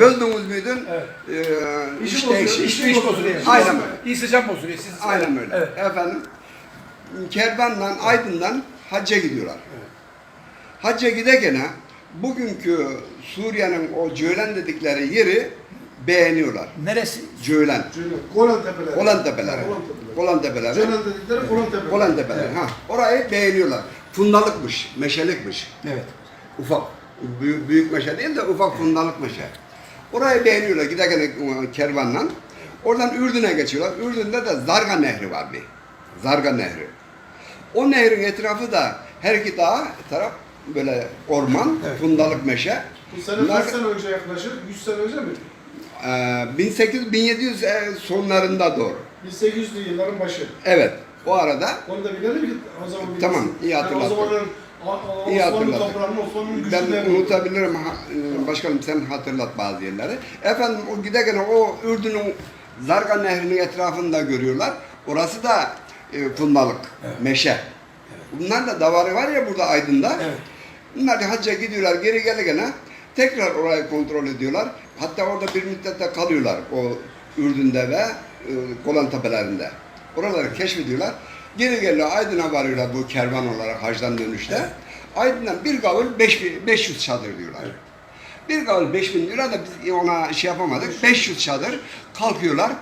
Böldünüz müydün? Evet. Ee, İş iş bozuyor, değişir. iş iş bozuyor. Aynen İyi sıcak bozuyor. Siz, Aynen öyle. Evet. Efendim, kervanla Aydın'dan hacca gidiyorlar. Hacca giderken bugünkü Suriye'nin o Cölen dedikleri yeri beğeniyorlar. Neresi? Cölen. Golan Tepeleri. Golan Tepeleri. Golan Tepeleri. Golan Tepeleri. Cölen dedikleri Golan Tepeleri. Golan Tepeleri. Ha, orayı beğeniyorlar. Fundalıkmış, meşelikmiş. Evet. Ufak. Büyük, büyük meşe değil de ufak fundalık meşe. Orayı beğeniyorlar giderken e, kervanla. Oradan Ürdün'e geçiyorlar. Ürdün'de de Zarga Nehri var bir. Zarga Nehri. O nehrin etrafı da her iki dağ taraf böyle orman, Evet. fundalık meşe. Bu sene Bunlar- kaç sene önce yaklaşır? 100 sene önce mi? Ee, 1800-1700 e, sonlarında doğru. 1800'lü yılların başı. Evet. O arada Onu da bilelim ki o zaman bilirsin. Tamam, iyi Yani hatırlattın. o zamanın İyi Osmanlı'nın ben unutabilirim. Ha, e, Başkanım sen hatırlat bazı yerleri. Efendim o giderken o Ürdün'ün Zarga Nehri'nin etrafında görüyorlar. Orası da e, fundalık, meşe. Bunlar da davarı var ya burada Aydın'da. Evet. Bunlar da hacca gidiyorlar geri gelirken tekrar orayı kontrol ediyorlar. Hatta orada bir müddet kalıyorlar o Ürdün'de ve e, Golan Tepelerinde. Oraları keşfediyorlar. Geri geliyor Aydın'a varıyorlar bu kervan olarak hacdan dönüşte. Aydın'dan bir 5000 500 çadır diyorlar. Bir gavul 5000 lira da biz ona şey yapamadık. 500 çadır kalkıyorlar.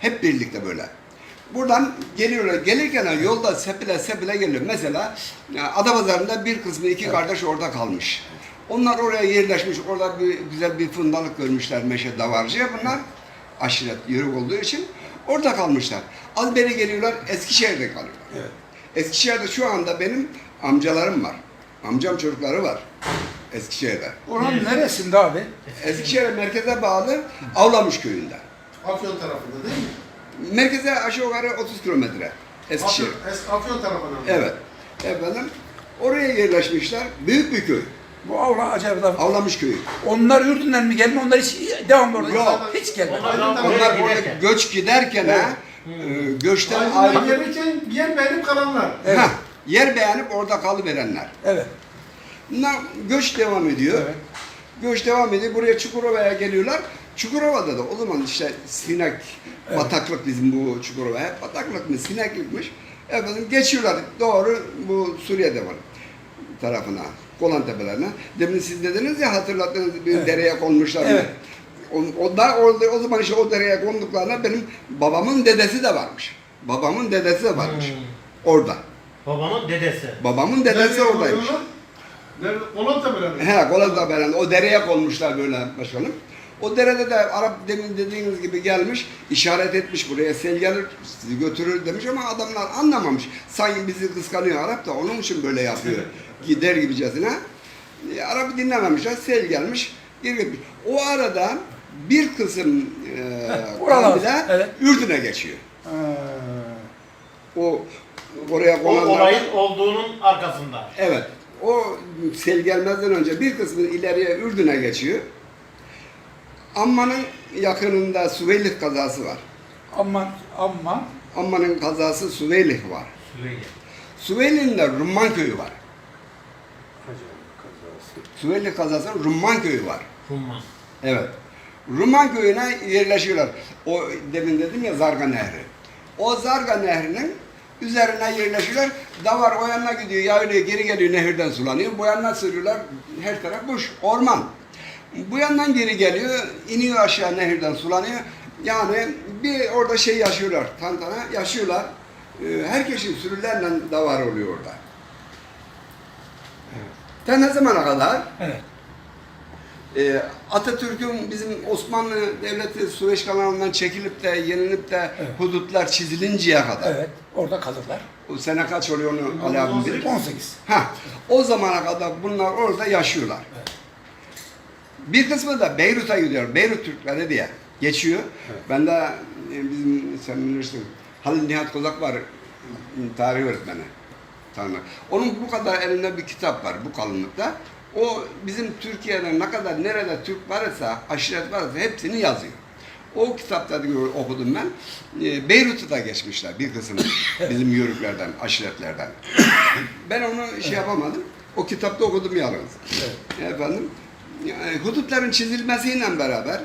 Hep birlikte böyle. Buradan geliyorlar. Gelirken yolda sepile sepile geliyor. Mesela ya, Adapazarı'nda bir kısmı iki kardeş orada kalmış. Onlar oraya yerleşmiş. Orada bir güzel bir fındalık görmüşler meşe davarcıya bunlar. Aşiret yörük olduğu için orada kalmışlar. Az beri geliyorlar Eskişehir'de kalıyorlar. Evet. Eskişehir'de şu anda benim amcalarım var. Amcam çocukları var. Eskişehir'de. Oranın neresinde abi? Eskişehir merkeze bağlı Avlamış köyünde. Afyon tarafında değil mi? Merkeze aşağı yukarı 30 kilometre. Eskişehir. Afyon, Es- Afyon tarafına. Evet. Efendim oraya yerleşmişler. Büyük bir köy. Bu avla acayip da. Avlamış köyü. Onlar Ürdün'den mi gelme? Onlar hiç devam orada. Yok. Hiç gelmedi. Onlar- Onlar burada giderken. göç giderken ha, e, göçten Aydın'dan ayrı gelirken yer beğenip kalanlar. Evet. Ha, yer beğenip orada kalıverenler. Evet. Bunlar göç devam ediyor. Evet. Göç devam ediyor. Buraya Çukurova'ya geliyorlar. Çukurova'da da o zaman işte sinek, Evet. bataklık bizim bu Çukurova. Hep bataklık mı, sineklikmiş. Efendim geçiyorlar doğru bu Suriye'de var tarafına, Golan Tepelerine. Demin siz dediniz ya hatırlattınız bir Evet. dereye konmuşlar. Evet. O, onlar orada o zaman işte o dereye konduklarına benim babamın dedesi de varmış. Babamın dedesi de varmış. Hmm. Orada. Babamın dedesi. Babamın dedesi Nereye oradaymış. koyuyorlar? Nerede? Golan Tepeleri. He, Golaz'da veren o dereye konmuşlar böyle başkanım. O derede de Arap demin dediğiniz gibi gelmiş, işaret etmiş buraya sel gelir sizi götürür demiş ama adamlar anlamamış. Sanki bizi kıskanıyor Arap da onun için böyle yapıyor. Gider gibicesine. E, Arap'ı dinlememişler, sel gelmiş, geri gitmiş. O arada bir kısım e, kabile evet. Ürdün'e geçiyor. Ha. O oraya O konanlar... olayın olduğunun arkasında. Evet. O sel gelmezden önce bir kısmı ileriye Ürdün'e geçiyor. Amman'ın yakınında Süveylik kazası var. Aman aman. Amman'ın kazası Süveylik var. Süreyya. Süveylik'in de Rumman köyü var. Süveylik kazası Rumman köyü var. Humman. Evet. Rumman köyüne yerleşiyorlar. O demin dedim ya Zarga Nehri. O Zarga Nehri'nin üzerine yerleşiyorlar. Davar o yanına gidiyor, yaylıyor, geri geliyor nehirden sulanıyor. Bu yanına sürüyorlar. Her taraf boş, orman. Bu yandan geri geliyor, iniyor aşağı nehirden sulanıyor. Yani bir orada şey yaşıyorlar, tantana yaşıyorlar. Ee, Herkesin sürülerle davar oluyor orada. Ta ne zamana kadar? Evet. Ee, Atatürk'ün bizim Osmanlı Devleti Süveyş kanalından çekilip de yenilip de Evet. hudutlar çizilinceye kadar. Evet. Orada kalırlar. O sene kaç oluyor onu Ali abim bilir. 18. Ha, o zamana kadar bunlar orada yaşıyorlar. Bir kısmı da Beyrut'a gidiyor. Beyrut Türkleri diye geçiyor. Ben de e, bizim sen bilirsin Halil Nihat Kozak var tarih öğretmeni. Tanrı. Onun bu kadar elinde bir kitap var bu kalınlıkta. O bizim Türkiye'de ne kadar nerede Türk varsa, aşiret varsa hepsini yazıyor. O kitapta da okudum ben. E, Beyrut'u da geçmişler bir kısmı bizim yörüklerden, aşiretlerden. Ben onu şey yapamadım. O kitapta okudum yalnız. Efendim. Yani hudutların çizilmesiyle beraber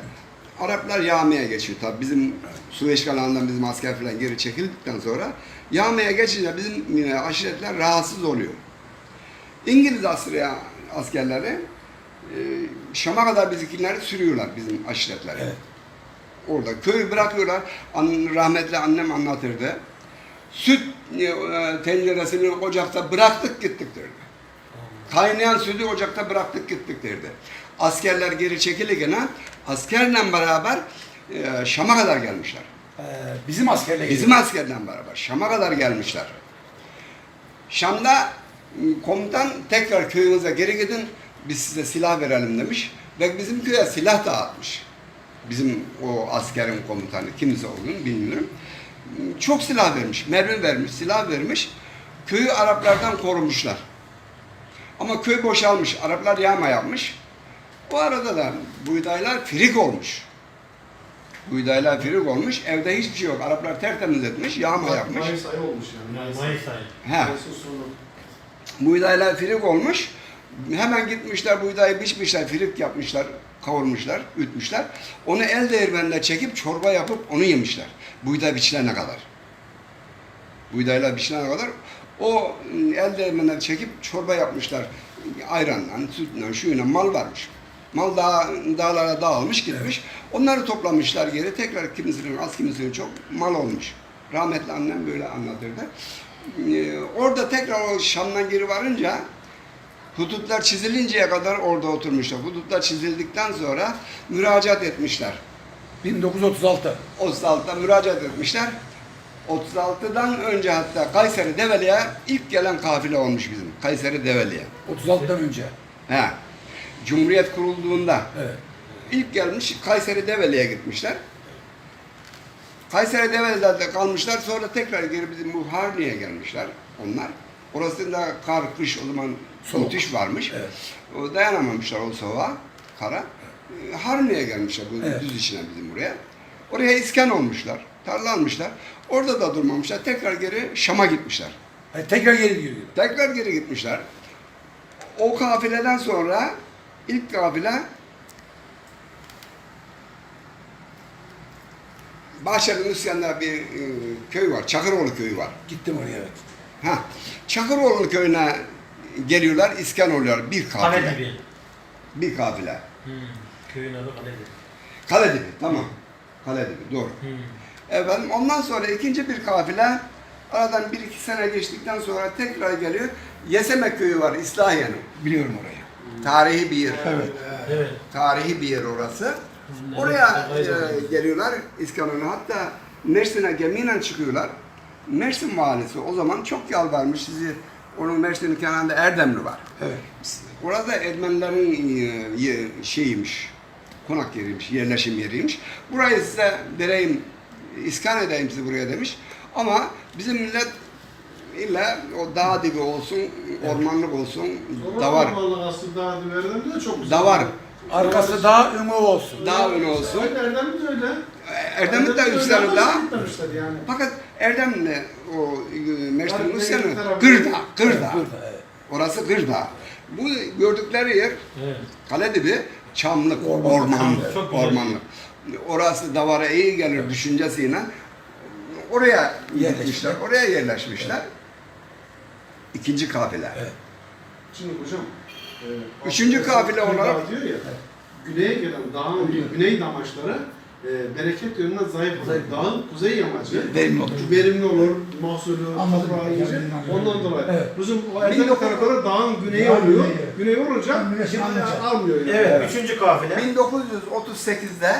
Araplar yağmaya geçiyor tabi bizim Süveyş kanalından bizim asker falan geri çekildikten sonra yağmaya geçince bizim yine aşiretler rahatsız oluyor. İngiliz Asya askerleri e, Şam'a kadar bizimkileri sürüyorlar bizim aşiretleri. Evet. Orada köyü bırakıyorlar. Rahmetli annem anlatırdı. Süt e, tenceresini ocakta bıraktık gittik derdi. Kaynayan sütü ocakta bıraktık gittik derdi. Askerler geri çekilirken askerle beraber e, Şam'a kadar gelmişler. Ee, bizim askerle Bizim askerle beraber Şam'a kadar gelmişler. Şam'da komutan tekrar köyünüze geri gidin biz size silah verelim demiş ve bizim köye silah dağıtmış. Bizim o askerin komutanı kimse olduğunu bilmiyorum. Çok silah vermiş, mermi vermiş, silah vermiş. Köyü Araplardan korumuşlar. Ama köy boşalmış, Araplar yağma yapmış. O arada da buğdaylar firik olmuş. Buğdaylar firik olmuş, evde hiçbir şey yok. Araplar tertemiz etmiş, yağma yapmış. Mayıs ayı olmuş yani. Mayıs, Mayıs ayı. He. Buğdaylar firik olmuş. Hemen gitmişler buğdayı biçmişler, firik yapmışlar, kavurmuşlar, ütmüşler. Onu el değirmenine çekip çorba yapıp onu yemişler. Buğday biçilene kadar. Buğdaylar biçilene kadar o ıı, el değirmenine çekip çorba yapmışlar. Ayranla, sütle, şuyla mal varmış. Mal dağ, dağlara dağılmış gitmiş. Onları toplamışlar geri. Tekrar kimisinin az kimisinin çok mal olmuş. Rahmetli annem böyle anlatırdı. Ee, orada tekrar o Şam'dan geri varınca hudutlar çizilinceye kadar orada oturmuşlar. Hudutlar çizildikten sonra müracaat etmişler. 1936. 36'da müracaat etmişler. 36'dan önce hatta Kayseri Develi'ye ilk gelen kafile olmuş bizim. Kayseri Develi'ye. 36'dan önce. He. Cumhuriyet kurulduğunda Evet. ilk gelmiş Kayseri Develi'ye gitmişler. Kayseri Develi'de de kalmışlar. Sonra tekrar geri bizim bu Harni'ye gelmişler onlar. Orasında kar, kış o zaman Soğuk. müthiş varmış. Evet. Dayanamamışlar o soğuğa, kara. Harni'ye gelmişler bu Evet. düz içine bizim buraya. Oraya iskan olmuşlar, tarla almışlar. Orada da durmamışlar. Tekrar geri Şam'a gitmişler. Yani tekrar geri gidiyor. Tekrar geri gitmişler. O kafileden sonra ilk kafile Bahçeli'nin üstünde bir e, köy var. Çakıroğlu köyü var. Gittim oraya evet. Ha. Çakıroğlu köyüne geliyorlar, iskan oluyorlar. Bir kafile. Kale dibi. Bir kafile. Hmm. Köyün adı Kale dibi. Kale dibi, tamam. Kale dibi, doğru. Hmm. Efendim ondan sonra ikinci bir kafile aradan bir iki sene geçtikten sonra tekrar geliyor. Yeseme köyü var İslahiye'nin. Biliyorum orayı. Tarihi bir yer. Evet. Evet. Tarihi bir yer orası. Oraya e, geliyorlar İskanon'a. Hatta Mersin'e gemiyle çıkıyorlar. Mersin valisi o zaman çok yalvarmış sizi. Onun Mersin'in kenarında Erdemli var. Evet. Orada Ermenilerin e, şeyiymiş, konak yeriymiş, yerleşim yeriymiş. Burayı size vereyim, iskan edeyim sizi buraya demiş. Ama bizim millet illa o dağ dibi olsun, ormanlık olsun, davar, Vallahi aslında adı verilen de çok güzel. davar, Arkası daha ümü olsun. dağ önü olsun. Erdemli de öyle. Erdemli de öyle üstleri ama dağ. gitmemişler yani. Fakat Erdemli o e, Mersin'in Var, üstleri ne tarafı? Gırdağ, Evet, Gırdağ. burada, evet. Orası Gırdağ. Bu gördükleri yer Evet. Kale dibi çamlık, Ormanlık. ormanlık, Çok güzel. ormanlık. Orası davara iyi gelir düşüncesiyle oraya Yerleşmişler. gitmişler, oraya yerleşmişler. İkinci kafile. Evet. Şimdi hocam. e, Üçüncü kafile olarak- diyor ya. Güneye gelen dağın güney damaçları e, bereket yönünden zayıf olur. Zayıf. Dağın kuzey yamacı Verimli olur. verimli olur, mahsulü, Anladım. toprağı iyice. Ondan dolayı. Evet. Bizim o Erdemli 1900 tarafları dağın güneyi Dağın oluyor. güneyi. Güney olunca Güneşi almıyor yani. Evet. Evet. Üçüncü kafile. 1938'de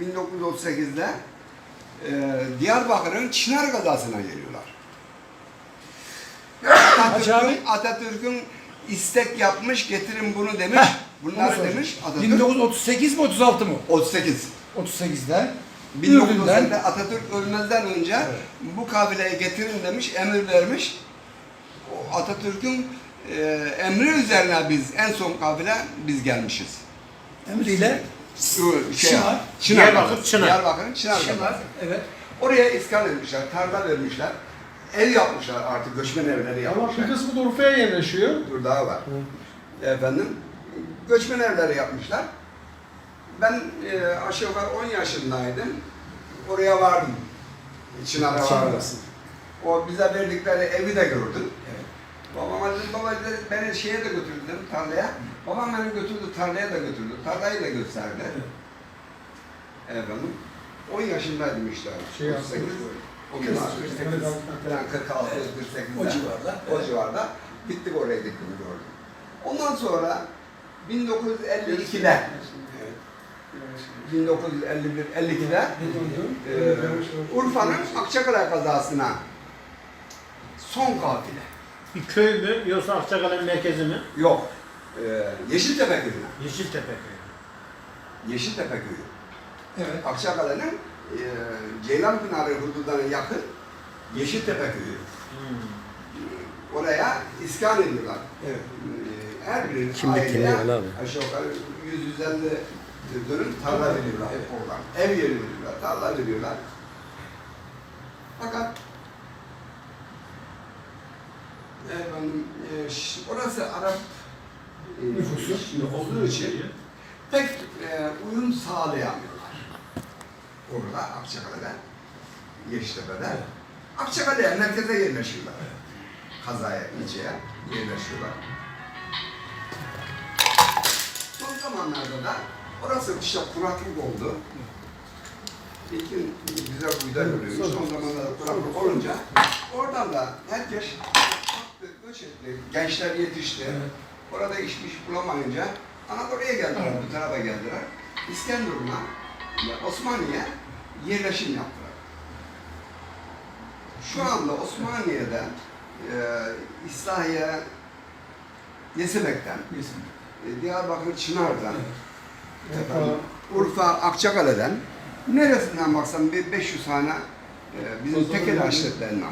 1938'de e, Diyarbakır'ın Çınar kazasına geliyorlar. Atatürk'ün, Atatürk'ün istek yapmış, getirin bunu demiş. Soracağım. demiş Atatürk. 1938 mi 36 mı? 38. 38'den 1930'da Ürdün'den Atatürk ölmezden önce bu kabileyi getirin demiş, emir vermiş. Atatürk'ün e, emri üzerine biz en son kabile biz gelmişiz. emriyle Şu Şey, Çınar. Çınar. Diyarbakır, Çınar. Diyarbakır, Çınar. Evet. Oraya iskan etmişler, tarla vermişler. Ev yapmışlar artık, göçmen evleri Ama yapmışlar. bir kısmı da Urfa'ya yerleşiyor. Dur daha var. Efendim, göçmen evleri yapmışlar. Ben e, aşağı yukarı 10 yaşındaydım. Oraya vardım. Çınar'a vardım. O bize verdikleri evi de gördüm. Evet. Babama dedim, baba dedi, beni şeye de götürdü dedim, tarlaya. Babam beni götürdü, tarlaya da götürdü. Tarlayı da gösterdi. Efendim. 10 yaşındaydım işte. Şey 38. O gün 48. Falan 46, 48. O civarda. O civarda. Gittik oraya gittim gördüm. Ondan sonra 1952'de 1951-52'de e, Urfa'nın Akçakale kazasına son katili. Bir köy mü yoksa Akçakale'nin merkezi mi? Yok. E, Yeşiltepe köyüne. Yeşiltepe köyü. Yeşiltepe köyü. Evet. Akçakale'nin e, Ceylanpınarı hududuna yakın Yeşiltepe köyü. Hmm. Oraya iskan ediyorlar. Evet. E, her bir abi. aşağı yukarı 100-150 dönüm tarla veriyorlar Evet. oradan. Ev yeri veriyorlar, tarla veriyorlar. Fakat efendim, e, orası Arap e, Nüfusu. olduğu için pek e, uyum sağlayamıyorlar. Orada Akçakale'de, Yeştepe'de. Akçakale'ye merkeze yerleşiyorlar. Kazaya, ilçeye yerleşiyorlar. Son zamanlarda da orası işte kuraklık oldu. İlkin güzel buğday oluyormuş. Son zamanlarda kuraklık olunca oradan da herkes göç etti. Gençler yetişti. Orada iş iş bulamayınca Anadolu'ya geldiler, bu tarafa geldiler. İskenderun'a, ve Osmaniye yerleşim yaptılar. Şu anda Osmaniye'de e, İslahiye, Yesebek'ten, Yesin. e, Diyarbakır Çınar'dan, Urfa Akçakale'den neresinden baksan bir 500 tane e, bizim tekel aşiretlerinden